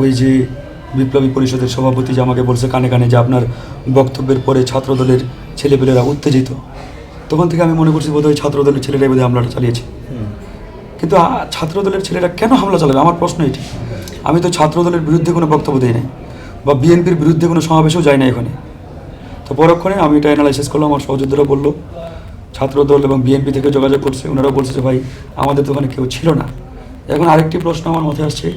ওই যে বিপ্লবী পরিষদের সভাপতি যে আমাকে বলছে কানে কানে যে আপনার বক্তব্যের পরে ছাত্রদলের ছেলেপেলেরা উত্তেজিত। তখন থেকে আমি মনে করছি বোধহয় ছাত্রদলের ছেলেরাই বোধহয় হামলাটা চালিয়েছে। কিন্তু ছাত্রদলের ছেলেরা কেন হামলা চালাবে? আমার প্রশ্ন এটি। আমি তো ছাত্রদলের বিরুদ্ধে কোনো বক্তব্য দিই নাই বা বিএনপির বিরুদ্ধে কোনো সমাবেশেও যাই না এখানে। তো পরক্ষণে আমি এটা অ্যানালাইসিস করলাম, আমার সহযোদ্ধারা বলল, ছাত্রদল এবং বিএনপি থেকে যোগাযোগ করছে। ওনারা বলছে যে, ভাই, আমাদের তো ওখানে কেউ ছিল না। এখন আরেকটি প্রশ্ন আমার মাথায় আসছে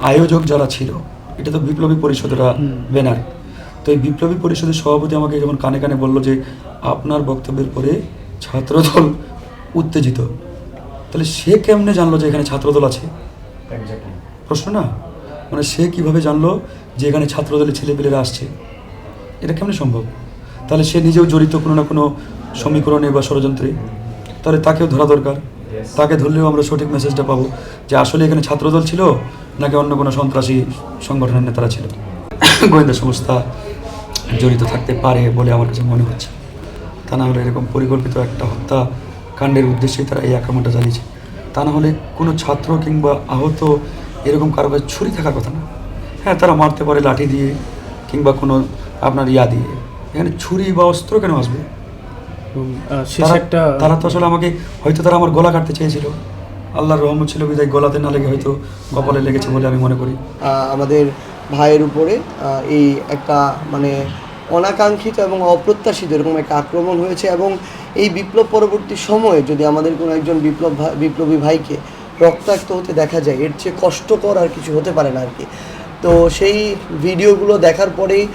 আয়োজক যারা ছিল এটা তো বিপ্লবী পরিষদের ব্যানার তো এই বিপ্লবী পরিষদের সভাপতি আমাকে যখন কানে কানে বলল যে আপনার বক্তব্যের পরে ছাত্রদল উত্তেজিত। তাহলে সে কেমনে জানলো যে এখানে ছাত্রদল আছে? প্রশ্ন না? মানে সে কীভাবে জানলো যে এখানে ছাত্রদলের ছেলেপেলেরা আসছে? এটা কেমনে সম্ভব? তাহলে সে নিজেও জড়িত কোনো না কোনো সমীকরণে বা ষড়যন্ত্রে? তাহলে তাকেও ধরা দরকার। তাকে ধরলেও আমরা সঠিক মেসেজটা পাবো যে আসলে এখানে ছাত্রদল ছিল নাকি অন্য কোনো সন্ত্রাসী সংগঠনের নেতারা ছিল? গোয়েন্দা সংস্থা জড়িত থাকতে পারে বলে আমার কাছে মনে হচ্ছে। তা না হলে এরকম পরিকল্পিত একটা হত্যা কাণ্ডের উদ্দেশ্যেই তারা এই আক্রমণটা চালিয়েছে। তা না হলে কোনো ছাত্র কিংবা আহত এরকম কারও কাছে ছুরি থাকার কথা না। হ্যাঁ তারা মারতে পারে লাঠি দিয়ে কিংবা কোনো আপনার ইয়া দিয়ে। এখানে ছুরি বা অস্ত্র কেন আসবে? একটা তারা তো আসলে আমাকে হয়তো তারা আমার গলা কাটতে চেয়েছিল। আল্লাহর রহমত ছিল বিদায় গলাতে না লেগে হয়তো কপালে লেগেছে বলে আমি মনে করি। আমাদের ভাইয়ের উপরে এই একটা মানে অনাকাঙ্ক্ষিত এবং অপ্রত্যাশিত এরকম একটা আক্রমণ হয়েছে এবং এই বিপ্লব পরবর্তী সময়ে যদি আমাদের কোনো একজন বিপ্লব ভাই- বিপ্লবী ভাইকে রক্তাক্ত হতে দেখা যায় এর চেয়ে কষ্টকর আর কিছু হতে পারে না আর কি। তো সেই ভিডিওগুলো দেখার পরেই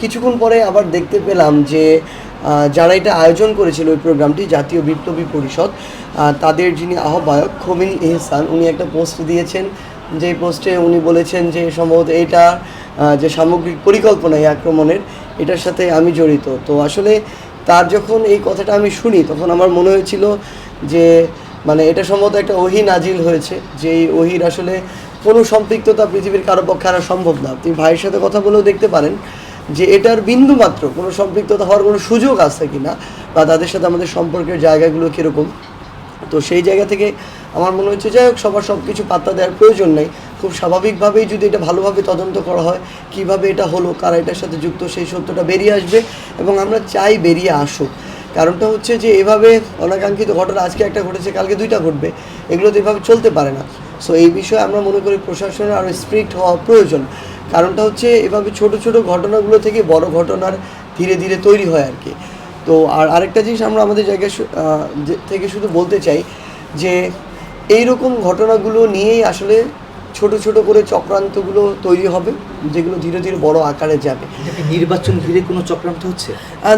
কিছুক্ষণ পরে আবার দেখতে পেলাম যে যারা এটা আয়োজন করেছিল ওই প্রোগ্রামটি, জাতীয় বিপ্লবী পরিষদ তাদের যিনি আহ্বায়ক খমিনী এহসান, উনি একটা পোস্ট দিয়েছেন। যে পোস্টে উনি বলেছেন যে সম্ভবত এটা যে সামগ্রিক পরিকল্পনা এই আক্রমণের, এটার সাথে আমি জড়িত। তো আসলে তার যখন এই কথাটা আমি শুনি, তখন আমার মনে হয়েছিল যে মানে এটা সম্ভবত একটা ওহি নাজিল হয়েছে, যে এই ওহির আসলে কোনো সম্পৃক্ততা পৃথিবীর কারও পক্ষে আনা সম্ভব না। আপনি ভাইয়ের সাথে কথা বলেও দেখতে পারেন যে এটার বিন্দু মাত্র, কোনো সম্পৃক্ততা হওয়ার কোনো সুযোগ আছে কিনা বা তাদের সাথে আমাদের সম্পর্কের জায়গাগুলো কীরকম? তো সেই জায়গা থেকে আমার মনে হচ্ছে, যাই হোক, সবার সব কিছু পাত্তা দেওয়ার প্রয়োজন নেই। খুব স্বাভাবিকভাবেই যদি এটা ভালোভাবে তদন্ত করা হয়, কীভাবে এটা হলো, কারা এটার সাথে যুক্ত, সেই সত্যটা বেরিয়ে আসবে এবং আমরা চাই বেরিয়ে আসুক। কারণটা হচ্ছে যে এভাবে অনাকাঙ্ক্ষিত ঘটনা, আজকে একটা ঘটেছে, কালকে দুইটা ঘটবে, এগুলো তো এভাবে চলতে পারে না। সো এই বিষয়ে আমরা মনে করি প্রশাসনের আরও স্ট্রিক্ট হওয়া প্রয়োজন। কারণটা হচ্ছে এভাবে ছোট ছোট ঘটনাগুলো থেকে বড় ঘটনার ধীরে ধীরে তৈরি হয় আর কি। তো আর আরেকটা জিনিস আমরা আমাদের যে- থেকে শুধু বলতে চাই যে এই রকম ঘটনাগুলো নিয়েই আসলে ছোট ছোট করে চক্রান্তগুলো তৈরি হবে যেগুলো ধীরে ধীরে বড় আকারে যাবে। নির্বাচন ঘিরে কোনো চক্রান্ত হচ্ছে?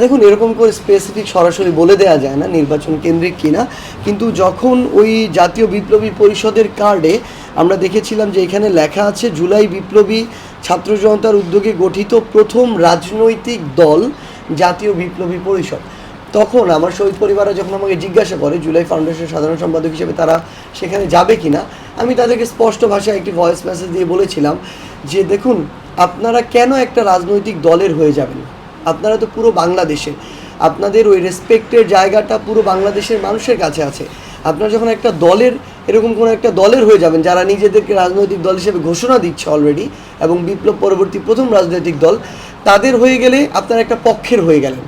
দেখুন এরকম করে স্পেসিফিক সরাসরি বলে দেওয়া যায় না নির্বাচন কেন্দ্রিক কিনা কিন্তু যখন ওই জাতীয় বিপ্লবী পরিষদের কার্ডে আমরা দেখেছিলাম যে এখানে লেখা আছে জুলাই বিপ্লবী ছাত্র জনতার উদ্যোগে গঠিত প্রথম রাজনৈতিক দল জাতীয় বিপ্লবী পরিষদ। তখন আমার শহীদ পরিবাররা যখন আমাকে জিজ্ঞাসা করে জুলাই ফাউন্ডেশন সাধারণ সম্পাদক হিসেবে তারা সেখানে যাবে কিনা? আমি তাদেরকে স্পষ্ট ভাষায় একটি ভয়েস মেসেজ দিয়ে বলেছিলাম যে দেখুন, আপনারা কেন একটা রাজনৈতিক দলের হয়ে যাবেন? আপনারা তো পুরো বাংলাদেশের। আপনাদের ওই রেসপেক্টের জায়গাটা পুরো বাংলাদেশের মানুষের কাছে আছে। আপনারা যখন একটা দলের, এরকম কোনো একটা দলের হয়ে যাবেন যারা নিজেদেরকে রাজনৈতিক দল হিসেবে ঘোষণা দিচ্ছে অলরেডি এবং বিপ্লব পরবর্তী প্রথম রাজনৈতিক দল, তাদের হয়ে গেলে আপনারা একটা পক্ষের হয়ে গেলেন।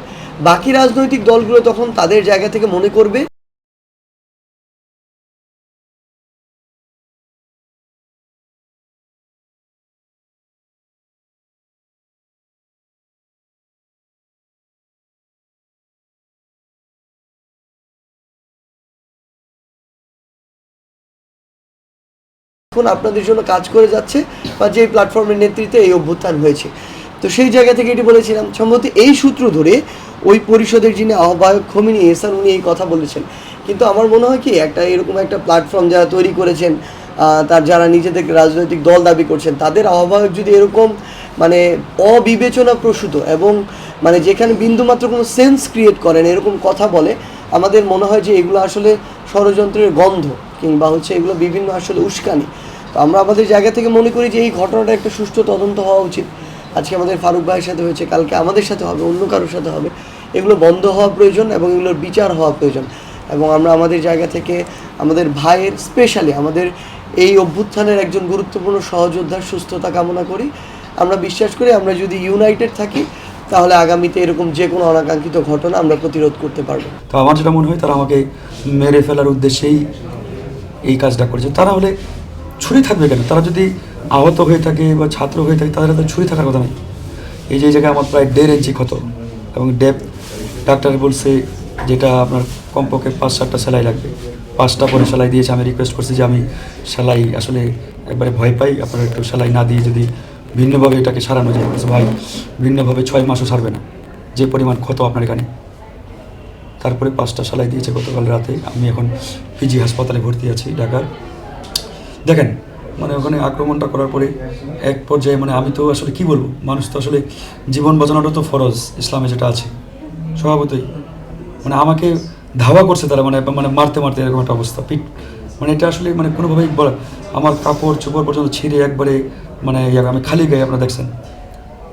বাকি রাজনৈতিক দলগুলো তখন তাদের জায়গা থেকে মনে করবে। এখন আপনাদের জন্য কাজ করে যাচ্ছে বা যে প্ল্যাটফর্মের নেতৃত্বে এই অভ্যুত্থান হয়েছে। তো সেই জায়গা থেকে এটি বলেছিলাম, সম্ভবত এই সূত্র ধরে ওই পরিষদের যিনি আহ্বায়ক খমিনী এহসান, উনি এই কথা বলেছেন। কিন্তু আমার মনে হয় কি, একটা এরকম একটা প্ল্যাটফর্ম যারা তৈরি করেছেন তার যারা নিজেদেরকে রাজনৈতিক দল দাবি করছেন, তাদের আহ্বায়ক যদি এরকম মানে অবিবেচনা প্রসূত এবং মানে যেখানে বিন্দুমাত্র কোনো সেন্স ক্রিয়েট করেন, এরকম কথা বলে, আমাদের মনে হয় যে এগুলো আসলে ষড়যন্ত্রের গন্ধ। কিংবা হচ্ছে এগুলো বিভিন্ন আসলে উস্কানি। তো আমরা আমাদের জায়গা থেকে মনে করি যে এই ঘটনাটা একটা সুষ্ঠু তদন্ত হওয়া উচিত। আজকে আমাদের ফারুক ভাইয়ের সাথে হয়েছে, কালকে আমাদের সাথে হবে, অন্য কারোর সাথে হবে। এগুলো বন্ধ হওয়া প্রয়োজন এবং এগুলোর বিচার হওয়া প্রয়োজন। এবং আমরা আমাদের জায়গা থেকে আমাদের ভাইয়ের স্পেশালি আমাদের এই অভ্যুত্থানের একজন গুরুত্বপূর্ণ সহযোদ্ধার সুস্থতা কামনা করি। আমরা বিশ্বাস করি আমরা যদি ইউনাইটেড থাকি, তাহলে আগামীতে এরকম যে কোনো অনাকাঙ্ক্ষিত ঘটনা আমরা প্রতিরোধ করতে পারব। তো আমার যেটা মনে হয় তারা আমাকে মেরে ফেলার উদ্দেশ্যেই এই কাজটা করেছে, তারা হলে ছুরি থাকবে কেন? তারা যদি আহত হয়ে থাকে বা ছাত্র হয়ে থাকে, তাদের হাতে ছুরি থাকার কথা নেই এই যে জায়গায় আমার প্রায় দেড় ইঞ্চি ক্ষত এবং ডেপ ডাক্তার বলছে যেটা আপনার কমপক্ষে পাঁচ সাতটা সেলাই লাগবে। পাঁচটা পরে সেলাই দিয়েছে, আমি রিকোয়েস্ট করছি যে আমি সেলাই আসলে একবারে ভয় পাই, আপনারা একটু সেলাই না দিয়ে যদি ভিন্নভাবে এটাকে সারানো যায়। ভাই, ভিন্নভাবে ছয় মাসও সারবে না। যে পরিমাণ ক্ষত আপনার এখানে তারপরে পাঁচটা সালাই দিয়েছে গতকাল রাতে। আমি এখন পিজি হাসপাতালে ভর্তি আছি ঢাকার। দেখেন মানে ওখানে আক্রমণটা করার পরে এক পর্যায়ে মানে আমি তো আসলে কি বলব? মানুষ তো আসলে জীবন বাঁচানোটা তো ফরজ, ইসলামে যেটা আছে। স্বভাবতই। মানে আমাকে ধাওয়া করছে তারা মানে মানে মারতে মারতে এরকম একটা অবস্থা। পিট মানে এটা আসলে মানে কোনোভাবেই আমার কাপড় চোপড় পর্যন্ত ছিঁড়ে একবারে মানে আমি খালি গায়ে আপনারা দেখছেন।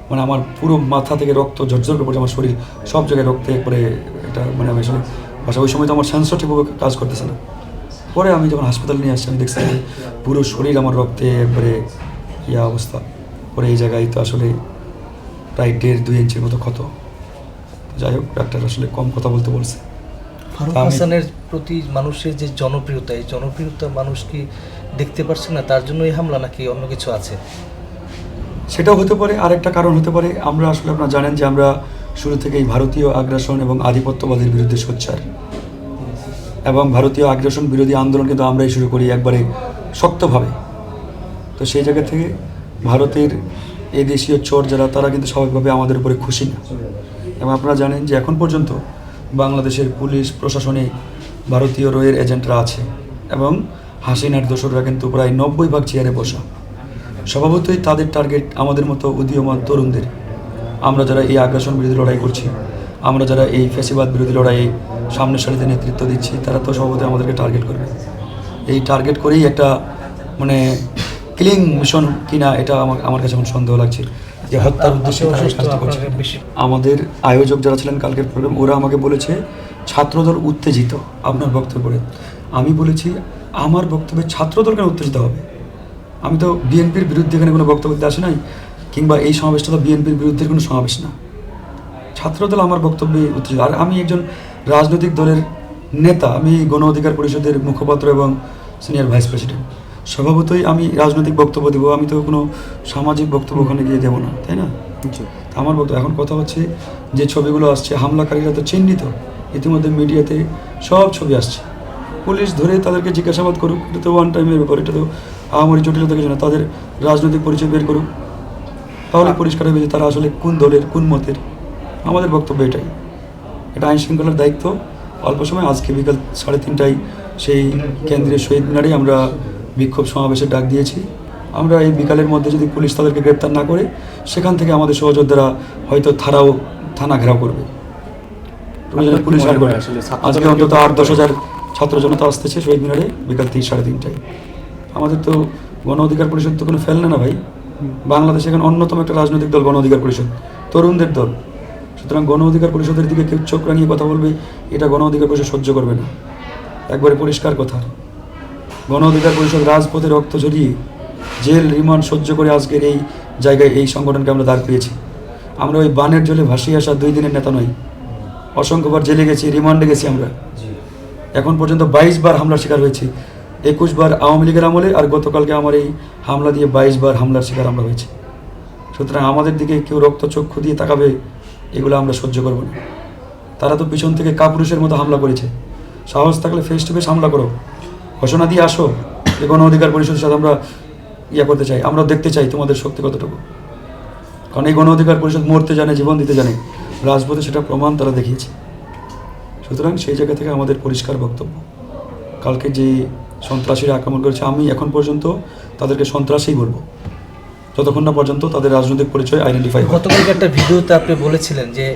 মানে আমার পুরো মাথা থেকে রক্ত ঝরঝর করে আমার শরীর সব জায়গায় রক্তে একবারে এটা মানে আমি আসলে বাসা ওই সময় তো আমার সেন্সর ঠিকভাবে কাজ করতেছে না। পরে আমি যখন হাসপাতালে নিয়ে আসছি আমি দেখছি পুরো শরীর আমার রক্তে একবারে ইয়া অবস্থা। পরে এই জায়গায় তো আসলে প্রায় দেড় দুই ইঞ্চির মতো ক্ষত। যাই হোক ডাক্তার আসলে কম কথা বলতে বলছে। ফারুক হাসানের প্রতি মানুষের যে জনপ্রিয়তা এই জনপ্রিয়তা মানুষ কি দেখতে পারছে না তার জন্য এই হামলা নাকি অন্য কিছু আছে? সেটাও হতে পারে, আরেকটা কারণ হতে পারে, আমরা আসলে আপনারা জানেন যে আমরা শুরু থেকেই ভারতীয় আগ্রাসন এবং আধিপত্যবাদের বিরুদ্ধে সোচ্চার। এবং ভারতীয় আগ্রাসন বিরোধী আন্দোলন কিন্তু আমরাই শুরু করি একবারে শক্তভাবে। তো সেই জায়গা থেকে ভারতের এই দেশীয় চোর যারা, তারা কিন্তু স্বাভাবিকভাবে আমাদের উপরে খুশি না। এবং আপনারা জানেন যে এখন পর্যন্ত বাংলাদেশের পুলিশ, প্রশাসনে ভারতীয় রয়ের এজেন্টরা আছে। এবং হাসিনার দোসররা কিন্তু প্রায় নব্বই ভাগ চেয়ারে বসা। স্বভাবতই তাদের টার্গেট আমাদের মতো উদীয়মান তরুণদের। আমরা যারা এই আগ্রাসন বিরোধী লড়াই করছি, আমরা যারা এই ফ্যাসিবাদ বিরোধী লড়াইয়ে সামনের সারিতে নেতৃত্ব দিচ্ছি, তারা তো স্বভাবতই আমাদেরকে টার্গেট করবে। এই টার্গেট করেই একটা মানে কিলিং মিশন কিনা এটা আমার আমার কাছে এখন সন্দেহ লাগছে যে হত্যার উদ্দেশ্যে আমাদের আয়োজক যারা ছিলেন কালকের প্রোগ্রাম ওরা আমাকে বলেছে, ছাত্রদল উত্তেজিত। আপনার বক্তব্যে। আমি বলেছি, আমার বক্তব্যে ছাত্রদল কেন উত্তেজিত হবে? আমি তো বিএনপির বিরুদ্ধে এখানে কোনো বক্তব্য দিতে আসি নাই কিংবা এই সমাবেশটা তো বিএনপির বিরুদ্ধে কোনো সমাবেশ না। ছাত্রদল আমার বক্তব্যে উত্তেজিত। আর আমি একজন রাজনৈতিক দলের নেতা আমি গণ অধিকার পরিষদের মুখপাত্র এবং সিনিয়র ভাইস প্রেসিডেন্ট। স্বভাবতই আমি রাজনৈতিক বক্তব্য দেবো আমি তো কোনো সামাজিক বক্তব্য ওখানে গিয়ে দেবো না তাই না? আমার বক্তব্য। এখন কথা হচ্ছে যে ছবিগুলো আসছে হামলাকারীরা তো চিহ্নিত ইতিমধ্যে মিডিয়াতে সব ছবি আসছে। পুলিশ ধরে তাদেরকে জিজ্ঞাসাবাদ করুক এটা তো ওয়ান টাইমের ব্যাপার এটা তো আহামরি জটিলতা কিছু না তাদের রাজনৈতিক পরিচয় বের করুক। তাহলে পরিষ্কার হবে যে তারা আসলে কোন দলের কোন মতের। আমাদের বক্তব্য এটাই। এটা আইন শৃঙ্খলার দায়িত্ব। অল্প সময় আজকে বিকাল সাড়ে তিনটায় সেই কেন্দ্রীয় শহীদ মিনারে আমরা বিক্ষোভ সমাবেশের ডাক দিয়েছি। আমরা এই বিকালের মধ্যে যদি পুলিশ তাদেরকে গ্রেপ্তার না করে সেখান থেকে আমাদের সহযোদ্ধারা হয়তো থানাও থানা ঘেরাও করবে। পুলিশ আজকে অন্তত আট দশ হাজার ছাত্র জনতা আসতেছে শহীদ মিনারে বিকাল তিন সাড়ে তিনটায়। আমাদের তো গণ অধিকার পরিষদ তো কোনো ফেলনা না ভাই। বাংলাদেশে এখন অন্যতম একটা রাজনৈতিক দল গণ অধিকার পরিষদ। তরুণদের দল। সুতরাং গণ অধিকার পরিষদের দিকে কেউ চোখ রাঙিয়ে কথা বলবে এটা গণ অধিকার পরিষদ সহ্য করবে না। একবারে পরিষ্কার কথা। গণ অধিকার পরিষদ রাজপথে রক্ত ঝরিয়ে জেল রিমান্ড সহ্য করে আজকের এই জায়গায় এই সংগঠনকে আমরা দাঁড় পেয়েছি আমরা ওই বানের জলে ভাসিয়ে আসা দুই দিনের নেতা নই। অসংখ্যবার জেলে গেছি রিমান্ডে গেছি আমরা। এখন পর্যন্ত বাইশ বার হামলার শিকার হয়েছি। একুশ বার আওয়ামী লীগের আমলে আর গতকালকে আমার এই হামলা দিয়ে বাইশ বার হামলার শিকার আমরা হয়েছি। সুতরাং আমাদের দিকে কেউ রক্তচক্ষু দিয়ে তাকাবে, এগুলো আমরা সহ্য করব না। তারা তো পিছন থেকে কাপুরুষের মতো হামলা করেছে। সাহস থাকলে ফেস টু ফেস হামলা করো। ঘোষণা দিয়ে আসো। যে গণ অধিকার পরিষদের সাথে আমরা ইয়ে করতে চাই। আমরা দেখতে চাই তোমাদের শক্তি কতটুকু। কারণ এই গণ অধিকার পরিষদ মরতে জানে, জীবন দিতে জানে। রাজপথে সেটা প্রমাণ তারা দেখিয়েছে। সুতরাং সেই জায়গা থেকে আমাদের পরিষ্কার বক্তব্য। কালকে যে সন্ত্রাসীরা আক্রমণ করেছে, আমি এখন পর্যন্ত তাদেরকে সন্ত্রাসী বলব। যতক্ষণ না পর্যন্ত তাদের রাজনৈতিক পরিচয় আইডেন্টিফাই গতকালকে একটা ভিডিওতে আপনি বলেছিলেন যে